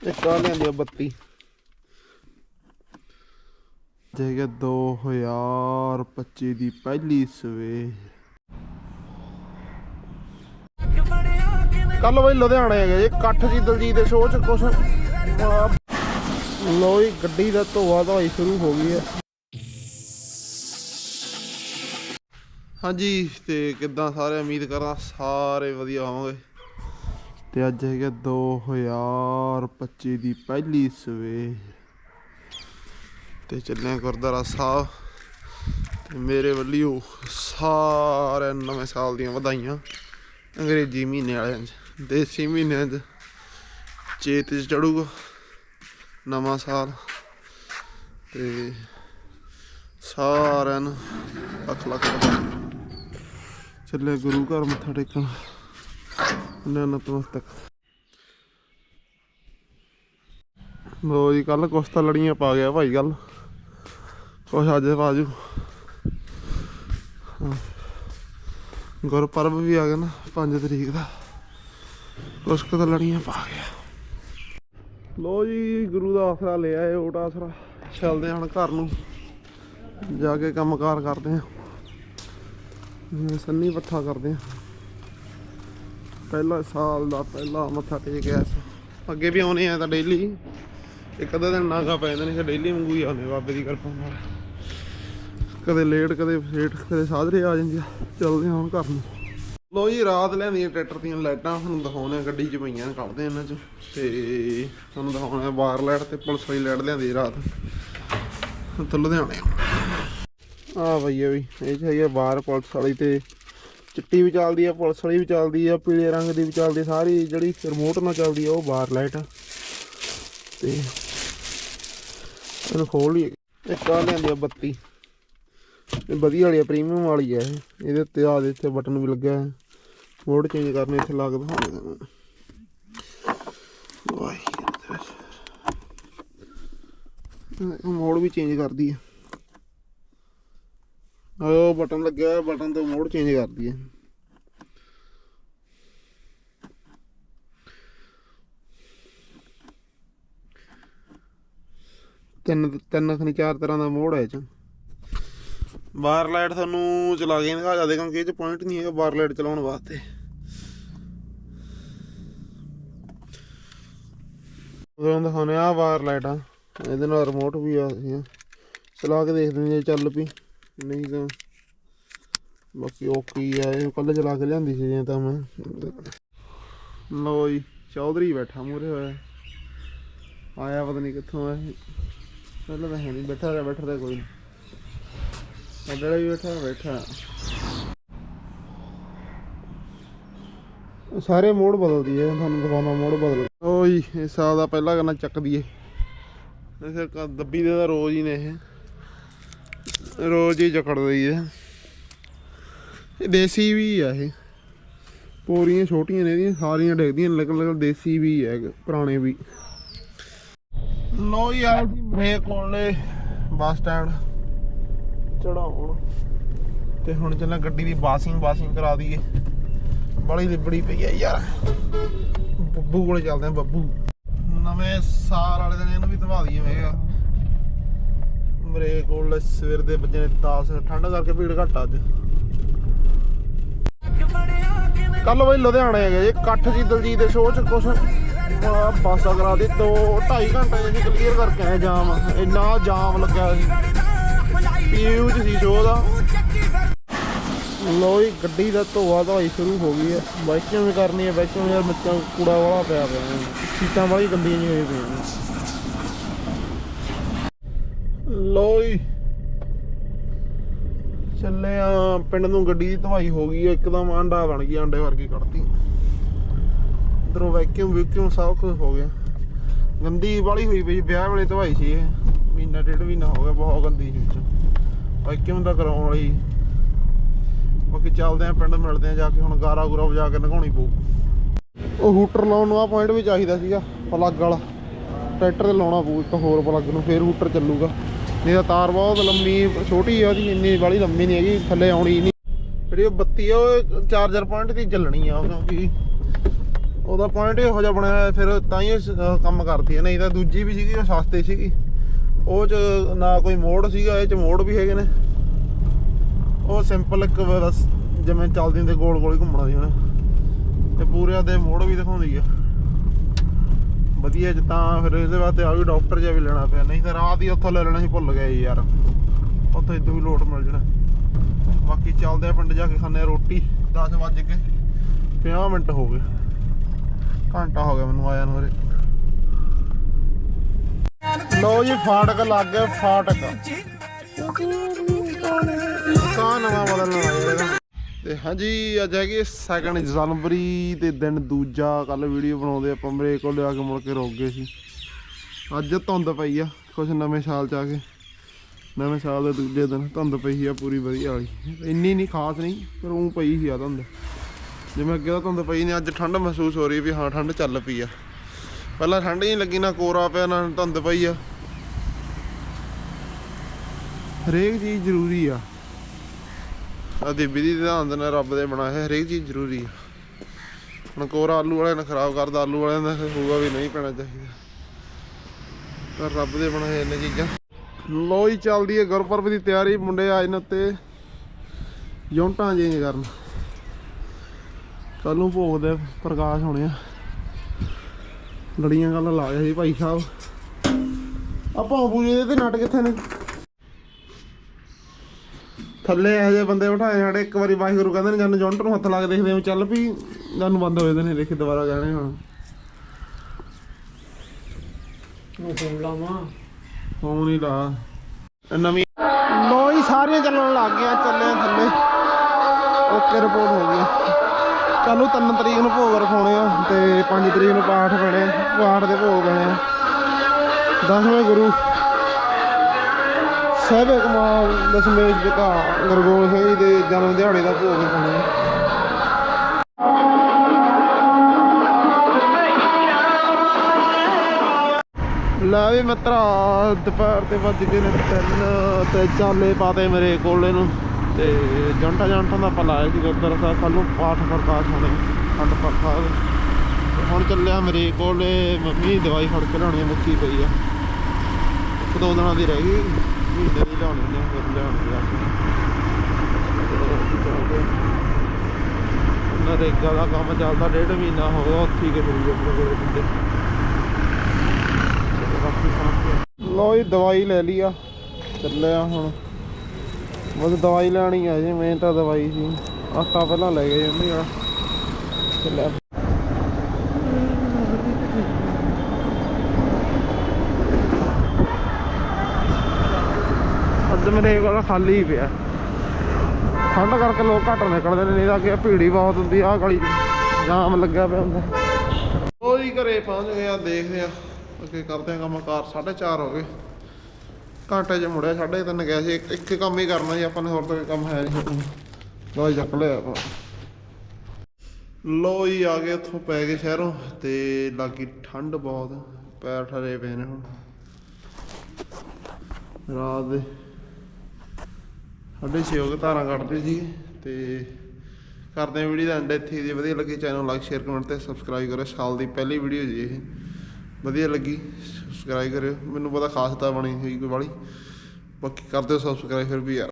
ਇੱਕ ਆ ਲਿਆਂਦੀ ਆ ਬੱਤੀ। ਜੇਗਾ 2025 ਦੀ ਪਹਿਲੀ ਸਵੇਰ। ਕੱਲ ਬਈ ਲੁਧਿਆਣੇ ਜੀ ਇਕੱਠ ਜੀ ਦਲਜੀਤ ਦੇ ਸ਼ੋਅ ਚ ਕੁਛ ਆਹ ਲੋ ਜੀ ਗੱਡੀ ਦਾ ਧੋਆ ਧੋਈ ਸ਼ੁਰੂ ਹੋ ਗਈ ਹੈ। ਹਾਂਜੀ ਤੇ ਕਿੱਦਾਂ ਸਾਰੇ ਉਮੀਦ ਕਰਦਾ ਸਾਰੇ ਵਧੀਆ ਹੋਵੋਗੇ। ਤੇ ਅੱਜ ਹੈਗਾ 2025 ਦੀ ਪਹਿਲੀ ਸਵੇਰ। ਤੇ ਚੱਲੇ ਹਾਂ ਗੁਰਦੁਆਰਾ ਸਾਹਿਬ। ਤੇ ਮੇਰੇ ਵੱਲੋਂ ਸਾਰੇ ਨਵੇਂ ਸਾਲ ਦੀਆਂ ਵਧਾਈਆਂ ਅੰਗਰੇਜ਼ੀ ਮਹੀਨੇ ਵਾਲਿਆਂ 'ਚ, ਦੇਸੀ ਮਹੀਨਿਆਂ 'ਚ। ਚੇਤ 'ਚ ਚੜੂਗਾ ਨਵਾਂ ਸਾਲ। ਤੇ ਸਾਰਿਆਂ ਨੂੰ ਲੱਖ ਲੱਖ ਵਧਾਈਆਂ ਚੱਲੇ ਗੁਰੂ ਘਰ ਮੱਥਾ ਟੇਕਣ। ਨਤਮਸਤਕ ਲੋ ਜੀ ਕੱਲ ਕੁਛ ਤਾਂ ਲੜੀਆਂ ਪਾ ਗਿਆ ਭਾਈ ਗੱਲ। ਕੁਛ ਅੱਜ ਬਾਜੂ ਗੁਰਪੁਰਬ ਵੀ ਆ ਗਿਆ ਨਾ 5 ਤਰੀਕ ਦਾ। ਕੁਛ ਤਾਂ ਲੜੀਆਂ ਪਾ ਗਿਆ। ਲੋ ਜੀ, ਗੁਰੂ ਦਾ ਆਸਰਾ ਲਿਆ ਏ ਓਟ ਆਸਰਾ। ਚੱਲਦੇ ਹਾਂ ਹੁਣ ਘਰ ਨੂੰ। ਜਾ ਕੇ ਕੰਮਕਾਰ ਕਰਦੇ ਆ ਸੰਨੀ ਪੱਠਾ ਕਰਦੇ ਹਾਂ। ਪਹਿਲਾ ਸਾਲ ਦਾ ਪਹਿਲਾ ਮੱਥਾ ਟੇਕ ਗਿਆ ਅੱਗੇ ਵੀ ਆਉਨੇ ਆ ਤਾਂ ਡੇਲੀ ਇੱਕ ਅੱਧਾ ਦਿਨ ਨਾਗਾ ਪੈ ਜਾਂਦੇ ਨੇ ਤਾਂ ਡੇਲੀ ਵਾਂਗੂ ਹੀ ਆਉਂਦੇ ਬਾਬੇ ਦੀ ਕਿਰਪਾ ਨਾਲ। ਕਦੇ ਲੇਟ ਕਦੇ ਫੇਟ ਕਦੇ ਸਾਜਰੇ ਆ ਜਾਂਦੀ ਆ। ਚੱਲਦੇ ਹੁਣ ਘਰ ਨੂੰ। ਲੋ ਜੀ, ਰਾਤ ਲਿਆਂਦੀਆਂ ਟਰੈਕਟਰ ਦੀਆਂ ਲਾਈਟਾਂ, ਤੁਹਾਨੂੰ ਦਿਖਾਉਂਦੇ ਆ ਗੱਡੀ 'ਚ ਪਈਆਂ, ਕੱਢਦੇ ਇਹਨਾਂ 'ਚ। ਤੇ ਤੁਹਾਨੂੰ ਦਿਖਾਉਣਾ ਆ ਬਾਰ ਲਾਈਟ ਤੇ ਪੁਲਿਸ ਵਾਲੀ ਲਾਈਟ ਲਿਆਂਦੀ ਰਾਤ। ਤੇ ਲੁਧਿਆਣੇ ਆ। ਬਈ ਇਹ ਵੀ, ਇਹ 'ਚ ਹੈਗੀ ਆ ਬਾਹਰ ਪੁਲਿਸ ਵਾਲੀ ਤੇ ਚਿੱਟੀ ਵੀ ਚੱਲਦੀ ਆ, ਪੁਲਿਸ ਵਾਲੀ ਵੀ ਚੱਲਦੀ ਆ, ਪੀਲੇ ਰੰਗ ਦੀ ਵੀ ਚੱਲਦੀ ਸਾਰੀ ਜਿਹੜੀ ਰਿਮੋਟ ਨਾਲ ਚੱਲਦੀ ਆ, ਉਹ ਬਾਰ ਲਾਈਟ ਆ। ਤੇ ਇਹਨੂੰ ਖੋਲ ਲਈ ਇੱਕ ਆ ਲਿਆਂਦੀ ਆ ਬੱਤੀ। ਇਹ ਵਧੀਆ ਵਾਲੀ ਆ ਪ੍ਰੀਮੀਅਮ ਵਾਲੀ ਆ ਇਹ। ਇਹਦੇ ਉੱਤੇ ਆ ਦੇ ਇੱਥੇ ਬਟਨ ਵੀ ਲੱਗਿਆ ਹੈ ਮੋਡ ਚੇਂਜ ਕਰਨੇ ਇੱਥੇ ਲੱਗਦਾ ਹੋਣਾ ਵਾਹਿਗੁਰੂ ਮੋਡ ਵੀ ਚੇਂਜ ਕਰਦੀ ਆ। ਉਹ ਬਟਨ ਲੱਗਿਆ ਬਟਨ ਤੋਂ ਮੋਡ ਚੇਂਜ ਕਰਦੀ ਹੈ ਤਿੰਨ ਤਿੰਨ ਖਣੀ ਚਾਰ ਤਰ੍ਹਾਂ ਦਾ ਮੋਡ ਹੈ ਚ। ਬਾਰ ਲਾਈਟ ਤੁਹਾਨੂੰ ਚਲਾ ਕੇ ਦਿਖਾ ਜਾਂਦੇ ਕਿਉਂਕਿ ਇਹ ਚ ਪੁਆਇੰਟ ਨਹੀਂ ਹੈਗਾ ਬਾਰ ਲਾਈਟ ਚਲਾਉਣ ਵਾਸਤੇ। ਉਹ ਦਿਖਾਉਣੇ ਆ ਬਾਰ ਲਾਈਟ ਆ ਇਹਦੇ ਨਾਲ ਰਿਮੋਟ ਵੀ ਆ ਚਲਾ ਕੇ ਦੇਖਦੇ ਹਾਂ ਜੇ, ਚੱਲ ਪਈ। ਨਹੀਂ ਤਾਂ ਬਾਕੀ ਓਕੇ ਆ, ਇਹ ਕੱਲ ਚਲਾ ਕੇ ਲਿਆਂਦੀ ਸੀ ਜੇ ਤਾਂ ਮੈਂ। ਲੋ ਜੀ, ਚੌਧਰੀ ਬੈਠਾ ਮੂਰੇ ਹੋਇਆ। ਆਇਆ ਪਤਾ ਨਹੀਂ ਕਿੱਥੋਂ ਆ। ਪਹਿਲਾਂ ਤਾਂ ਹੈ ਨਹੀਂ, ਬੈਠਾ ਰਿਹਾ ਬੈਠਾ ਰਿਹਾ ਕੋਈ ਨਹੀਂ। ਅੱਡਾ ਵੀ ਬੈਠਾ ਬੈਠਾ। ਸਾਰੇ ਮੋੜ ਬਦਲਦੀ ਹੈ ਤੁਹਾਨੂੰ ਦਿਖਾਉਣਾ ਮੋੜ ਬਦਲ। ਓ ਇਸ ਸਾਲ ਦਾ ਪਹਿਲਾ ਕਰਨਾ ਚੱਕਦੀ ਏ ਇਹ ਫਿਰ ਦੱਬੀ ਦੇ ਤਾਂ ਰੋਜ਼ ਹੀ ਨੇ ਇਹ। ਰੋਜ਼ ਹੀ ਜਕੜ ਦਈ ਹੈ। ਇਹ ਦੇਸੀ ਵੀ ਆ ਇਹ। ਪੋਰੀਆਂ ਛੋਟੀਆਂ ਨੇ ਇਹਦੀਆਂ, ਸਾਰੀਆਂ ਡਿੱਗਦੀਆਂ ਲੇਕਿਨ ਲੇਕਿਨ ਦੇਸੀ ਵੀ ਹੈ ਪੁਰਾਣੇ ਵੀ। ਲੋ ਯਾਰ ਜੀ ਮੇ ਕੋਲੇ ਬੱਸ ਸਟੈਂਡ ਚੜਾਉਣ। ਤੇ ਹੁਣ ਚੱਲਾਂ ਗੱਡੀ ਦੀ ਵਾਸ਼ਿੰਗ ਵਾਸਿੰਗ ਕਰਾ ਦਈਏ। ਬੜੀ ਲਿਬੜੀ ਪਈ ਹੈ ਯਾਰ। ਬੱਬੂ ਕੋਲੇ ਚੱਲਦੇ ਆ, ਬੱਬੂ। ਨਵੇਂ ਸਾਲ ਵਾਲੇ ਦਿਨ ਇਹਨੂੰ ਵੀ ਧਵਾ ਦਈਏ, ਮੈਂ ਕਿਹਾ। ਮੇਰੇ ਕੋਲ ਸਵੇਰ ਦੇ ਵੱਜੇ ਨੇ 10 ਠੰਡ ਕਰਕੇ ਭੀੜ ਘੱਟ ਆ ਅੱਜ। ਕੱਲ ਬਈ ਲੁਧਿਆਣੇ ਹੈਗੇ ਜੀ, ਇਕੱਠ ਜੀ ਦਲਜੀਤ ਦੇ ਸ਼ੋਅ ਚ ਕੁਛ ਆਹ ਕਰਾ ਦੀ 2 2.5 ਘੰਟੇ ਅਸੀਂ ਕਲੀਅਰ ਕਰਕੇ ਆਏ ਜਾਮ, ਇੰਨਾ ਜਾਮ ਲੱਗਿਆ ਸੀ। ਪੀਯੂ ਚ ਸੀ ਸ਼ੋਅ ਦਾ। ਲੋ ਜੀ, ਗੱਡੀ ਦਾ ਧੋਆ ਧੋਈ ਸ਼ੁਰੂ ਹੋ ਗਈ ਹੈ। ਬਾਈਕਾਂ ਵੀ ਕਰਨੀ ਹੈ ਬਾਈਕਾਂ ਯਾਰ ਮਿੱਟਾਂ ਕੂੜਾ ਵਾਲਾ ਪਿਆ ਪਿਆ ਸੀਟਾਂ ਵਾਲੀ ਗੰਦੀਆਂ ਨਹੀਂ ਹੋਈ ਪਈਆਂ ਲੋ ਜੀ। ਚੱਲੇ ਆ ਪਿੰਡ ਨੂੰ ਗੱਡੀ ਦੀ ਧਵਾਈ ਹੋ ਗਈ ਹੈ, ਇੱਕਦਮ ਆਂਡਾ ਬਣ ਗਈ ਆਂਡੇ ਵਰਗੀ ਕੱਢਤੀ। ਇਧਰੋਂ ਵੈਕਿਊਮ ਵੈਕਿਊਮ ਸਭ ਕੁਝ ਹੋ ਗਿਆ। ਗੰਦੀ ਵਾਲੀ ਹੋਈ ਪਈ ਵਿਆਹ ਵੇਲੇ ਧਵਾਈ ਸੀ ਇਹ। ਮਹੀਨਾ ਡੇਢ ਮਹੀਨਾ ਹੋ ਗਿਆ ਬਹੁਤ ਗੰਦੀ ਸੀ ਵਿੱਚ। ਵੈਕਿਊਮ ਦਾ ਕਰਾਉਣ ਵਾਲੀ। ਬਾਕੀ ਚੱਲਦੇ ਆ ਪਿੰਡ ਮਿਲਦੇ ਆ ਜਾ ਕੇ ਹੁਣ ਗਾਰਾ ਗੁਰਾ ਵਜਾ ਕੇ ਨਗਾਉਣੀ ਪਊ। ਉਹ ਹੂਟਰ ਲਾਉਣ ਨੂੰ ਆ ਪੁਆਇੰਟ ਵੀ ਚਾਹੀਦਾ ਸੀਗਾ ਪਲੱਗ ਵਾਲਾ। ਟਰੈਕਟਰ ਤੇ ਲਾਉਣਾ ਪਊ ਇੱਕ ਹੋਰ ਪਲੱਗ ਨੂੰ ਫੇਰ ਹੂਟਰ ਚੱਲੂਗਾ। ਨਹੀਂ ਤਾਂ ਤਾਰ ਬਹੁਤ ਲੰਮੀ ਛੋਟੀ ਆ ਉਹਦੀ ਇੰਨੀ ਵਾਲੀ ਲੰਮੀ ਨਹੀਂ ਹੈਗੀ ਥੱਲੇ ਆਉਣੀ ਨਹੀਂ। ਜਿਹੜੀ ਉਹ ਬੱਤੀ ਆ ਉਹ ਚਾਰਜਰ ਪੁਆਇੰਟ ਦੀ ਚੱਲਣੀ ਆ ਕਿਉਂਕਿ ਉਹਦਾ ਪੁਆਇੰਟ ਇਹੋ ਜਿਹਾ ਬਣਿਆ ਹੋਇਆ, ਫਿਰ ਤਾਂ ਹੀ ਕੰਮ ਕਰਦੀ ਹੈ ਨਹੀਂ ਤਾਂ ਦੂਜੀ ਵੀ ਸੀਗੀ ਉਹ ਸਸਤੇ ਸੀਗੀ। ਉਹ ਚ ਨਾ ਕੋਈ ਮੋੜ ਸੀਗਾ ਇਹ ਚ ਮੋੜ ਵੀ ਹੈਗੇ ਨੇ। ਉਹ ਸਿੰਪਲ ਇੱਕ ਬਸ ਜਿਵੇਂ ਚੱਲਦੀ ਹੁੰਦੀ ਗੋਲ ਗੋਲ ਹੀ ਘੁੰਮਣਾ ਸੀ ਉਹਨੇ। ਤੇ ਪੂਰੇ ਦੇ ਮੋੜ ਵੀ ਦਿਖਾਉਂਦੀ ਆ। ਵਧੀਆ ਚ ਤਾਂ ਫਿਰ ਇਹਦੇ ਵਾਸਤੇ ਆ ਵੀ ਡਾਕਟਰ ਜਿਹਾ ਵੀ ਲੈਣਾ ਪਿਆ ਨਹੀਂ ਤਾਂ ਰਾਤ ਹੀ ਉੱਥੋਂ ਲੈ ਲੈਣਾ ਸੀ ਭੁੱਲ ਗਏ ਯਾਰ। ਉੱਥੇ ਇਦੋਂ ਵੀ ਲੋਟ ਮਿਲ ਜਾਣਾ। ਬਾਕੀ ਚੱਲਦੇ ਆ ਪਿੰਡ ਜਾ ਕੇ ਆ ਰੋਟੀ 10 ਵੱਜ ਕੇ 50 ਮਿੰਟ ਹੋ ਗਏ। ਘੰਟਾ ਹੋ ਗਿਆ ਮੈਨੂੰ ਆਇਆ ਨੂੰ ਉਰੇ ਲੋ ਜੀ ਫਾਟਕ ਲੱਗ ਗਿਆ ਫਾਟਕ। ਕਾ ਨਵਾਂ ਬਦਲਣ ਇਹਦਾ। ਤੇ ਹਾਂਜੀ, ਅੱਜ ਹੈਗੀ ਸੈਕੰਡ ਜਨਵਰੀ ਤੇ ਦਿਨ, ਦੂਜਾ ਕੱਲ ਵੀਡੀਓ ਬਣਾਉਂਦੇ ਆਪਾਂ, ਮੇਰੇ ਕੋਲ ਆ ਕੇ ਮੁੜ ਕੇ ਰੁਕ ਗਏ ਸੀ। ਅੱਜ ਧੁੰਦ ਪਈ ਆ ਕੁਝ ਨਵੇਂ ਸਾਲ ਚ ਆ ਕੇ। ਨਵੇਂ ਸਾਲ ਦੇ ਦੂਜੇ ਦਿਨ, ਧੁੰਦ ਪਈ ਆ ਪੂਰੀ ਵਧੀਆ ਵਾਲੀ। ਇੰਨੀ ਨਹੀਂ ਖਾਸ ਨਹੀਂ, ਪਰ ਉਹ ਪਈ ਸੀ ਆ ਧੁੰਦ। ਜਿਵੇਂ ਅੱਗੇ ਤਾਂ ਧੁੰਦ ਪਈ ਨਹੀਂ ਅੱਜ ਠੰਡ ਮਹਿਸੂਸ ਹੋ ਰਹੀ ਵੀ ਹਾਂ, ਠੰਡ ਚੱਲ ਪਈ ਆ। ਪਹਿਲਾਂ ਠੰਡ ਹੀ ਨਹੀਂ ਲੱਗੀ, ਨਾ ਕੋਰਾ ਪਿਆ, ਨਾ ਧੁੰਦ ਪਈ ਆ। ਹਰੇਕ ਚੀਜ਼ ਜ਼ਰੂਰੀ ਆ। ਆ ਦੇਵੀ ਦੀ ਧਿਆਨ ਨਾਲ ਰੱਬ ਦੇ ਬਣਾਏ ਹਰੇਕ ਚੀਜ਼ ਜ਼ਰੂਰੀ ਆ। ਹੁਣ ਕੋਰਾ ਆਲੂ ਵਾਲਿਆਂ ਨੇ ਖਰਾਬ ਕਰਦਾ ਆਲੂ ਵਾਲਿਆਂ ਦਾ ਹੋਊਗਾ ਵੀ ਨਹੀਂ ਪੈਣਾ ਚਾਹੀਦਾ। ਪਰ ਰੱਬ ਦੇ ਬਣਾਏ ਇੰਨੇ ਚੀਜ਼ਾਂ। ਲੋ ਚੱਲਦੀ ਹੈ ਗੁਰਪੁਰਬ ਦੀ ਤਿਆਰੀ, ਮੁੰਡੇ ਆਏ ਨੇ ਉੱਤੇ। ਯੂਨਟਾਂ ਚੇਂਜ ਕਰਨ। ਕੱਲ ਨੂੰ ਭੋਗ ਦੇ ਪ੍ਰਕਾਸ਼ ਹੋਣੇ ਆ। ਲੜੀਆਂ ਗੱਲ ਲਾ ਗਿਆ ਸੀ ਭਾਈ ਸਾਹਿਬ। ਆਪਾਂ ਪੂਜੇ ਦੇ ਤੇ ਨਟ ਕਿੱਥੇ ਨੇ? ਥੱਲੇ ਇਹੋ ਜਿਹੇ ਬੰਦੇ ਬਿਠਾਏ ਸਾਡੇ ਇੱਕ ਵਾਰੀ ਵਾਹਿਗੁਰੂ ਕਹਿੰਦੇ ਨੇ ਜਨ ਜੌਂਟ ਨੂੰ ਹੱਥ ਲਾ ਕੇ ਦੇਖਦੇ ਹਾਂ ਚੱਲ ਵੀ ਜਨ ਬੰਦ ਹੋਏ ਦੇ ਨੇ ਦੇਖੀ ਦੁਬਾਰਾ ਜਾਣੇ ਹੁਣ। ਨੂੰ ਫੋਨ ਲਾਵਾਂ। ਫੋਨ ਹੀ ਲਾ। ਇਹ ਨਵੀਂ ਲੋ ਹੀ ਸਾਰੀਆਂ ਚੱਲਣ ਲੱਗ ਗਈਆਂ ਚੱਲੇ ਥੱਲੇ। ਓਕੇ ਰਿਪੋਰਟ ਹੋ ਗਈ। ਕੱਲ੍ਹ ਨੂੰ 3 ਤਰੀਕ ਨੂੰ ਭੋਗ ਰਖਾਉਣੇ ਆ ਤੇ 5 ਤਰੀਕ ਨੂੰ ਪਾਠ ਪੈਣੇ। ਪਾਠ ਦੇ ਭੋਗ ਪੈਣੇ ਆ। ਦਸਵੇਂ ਗੁਰੂ ਸਹਿਬੇ ਕਮਾਲ ਦਸ਼ਮੇਸ਼ ਪਿਤਾ ਗੁਰੂ ਗੋਬਿੰਦ ਸਿੰਘ ਜੀ ਦੇ ਜਨਮ ਦਿਹਾੜੇ ਦਾ ਭੋਗ ਪਾਉਣਾ ਹੈ ਲੈ ਵੀ ਮਿੱਤਰਾ ਦੁਪਹਿਰ ਤੇ ਵੱਜ ਗਏ ਨੇ ਤਿੰਨ ਤੇ ਚਾਲੇ ਪਾਤੇ ਮੇਰੇ ਕੋਲੇ ਨੂੰ ਤੇ ਜੰਟਾ ਜੰਟਾਂ ਦਾ ਆਪਾਂ ਲਾਇਆ ਸੀ ਗੁਰਦੁਆਰਾ ਸਾਹਿਬ ਕੱਲ ਨੂੰ ਪਾਠ ਪ੍ਰਕਾਸ਼ ਹੋਣੇ ਖੰਡ ਪਾਠ ਸਾਹਿਬ ਹੁਣ ਚੱਲਿਆ ਮੇਰੇ ਕੋਲੇ ਮੰਮੀ ਦਵਾਈ ਫੜ ਕੇ ਲਾਉਣੀ ਆ, ਮੁੱਕੀ ਪਈ ਆ। ਇੱਕ ਦੋ ਦਿਨਾਂ ਦੀ ਰਹਿ ਗਈ। ਮਹੀਨੇ ਦੀ ਲਿਆਉਣੀ ਨੇ ਫਿਰ ਲਿਆਉਣੀ ਆ। ਨਰੇਗਾ ਦਾ ਕੰਮ ਚੱਲਦਾ, ਡੇਢ ਮਹੀਨਾ ਹੋ ਗਿਆ, ਉੱਥੇ ਹੀ ਕਿ ਫਿਰੀ ਆਪਣੇ ਕੋਲੇ ਬੰਦੇ ਲੋ ਜੀ, ਦਵਾਈ ਲੈ ਲਈ ਆ। ਚੱਲਿਆ ਹੁਣ। ਬਸ ਦਵਾਈ ਲੈਣੀ ਆ ਜੀ, ਮੈਂ ਤਾਂ ਦਵਾਈ ਸੀ ਆਟਾ ਪਹਿਲਾਂ ਲੈ ਗਏ ਜੰਮੀ ਆ। ਚੱਲਿਆ ਮੇਰੇ ਕੋਲ ਖਾਲੀ ਹੀ ਪਿਆ। ਠੰਡ ਕਰਕੇ ਲੋਕ ਘੱਟ ਨਿਕਲਦੇ ਨੇ, ਨਹੀਂ ਤਾਂ ਅੱਗੇ ਭੀੜੀ ਬਹੁਤ ਹੁੰਦੀ ਆ ਗਲੀ ਜਾਮ ਲੱਗਿਆ ਪਿਆ ਹੁੰਦਾ। ਉਹ ਘਰੇ ਪਹੁੰਚ ਗਏ ਆ, ਦੇਖਦੇ ਆ, ਅੱਗੇ ਕਰਦੇ ਆ ਕੰਮ 4:30 ਹੋ ਗਏ। ਘੰਟੇ 'ਚ ਮੁੜਿਆ 3:30 ਗਿਆ ਸੀ, ਇੱਕ ਕੰਮ ਹੀ ਕਰਨਾ ਸੀ ਆਪਾਂ ਨੇ ਹੋਰ ਤਾਂ ਕੋਈ ਕੰਮ ਹੈ ਨਹੀਂ ਲੋ ਚੱਕ ਲਿਆ ਆਪਾਂ। ਲੋ ਆ ਗਏ ਉੱਥੋਂ ਪੈ ਗਏ ਸ਼ਹਿਰੋਂ, ਤੇ ਲੱਗੀ ਠੰਡ ਬਹੁਤ, ਪੈਰ ਠਰੇ ਪਏ ਨੇ ਹੁਣ। ਰਾਤ ਦੇ ਸਾਡੇ ਛੇ ਹੋ ਗਏ ਧਾਰਾਂ ਕੱਢਦੇ ਸੀ ਤੇ ਕਰਦੇ ਆ ਵੀਡੀਓ ਦਾ ਐਂਡ ਇੱਥੇ ਜੇ ਵਧੀਆ ਲੱਗੀ ਚੈਨਲ ਲਾਈਕ ਸ਼ੇਅਰ ਕਮੈਂਟ ਤੇ ਸਬਸਕ੍ਰਾਈਬ ਕਰੋ ਸਾਲ ਦੀ ਪਹਿਲੀ ਵੀਡੀਓ ਜੀ ਇਹ। ਵਧੀਆ ਲੱਗੀ ਸਬਸਕ੍ਰਾਈਬ ਕਰਿਓ। ਮੈਨੂੰ ਪਤਾ ਖਾਸ ਤਾਂ ਬਣੀ ਹੋਈ ਕੋਈ ਵਾਲੀ। ਬਾਕੀ ਕਰ ਦਿਓ ਸਬਸਕ੍ਰਾਈਬ ਫਿਰ ਵੀ ਯਾਰ।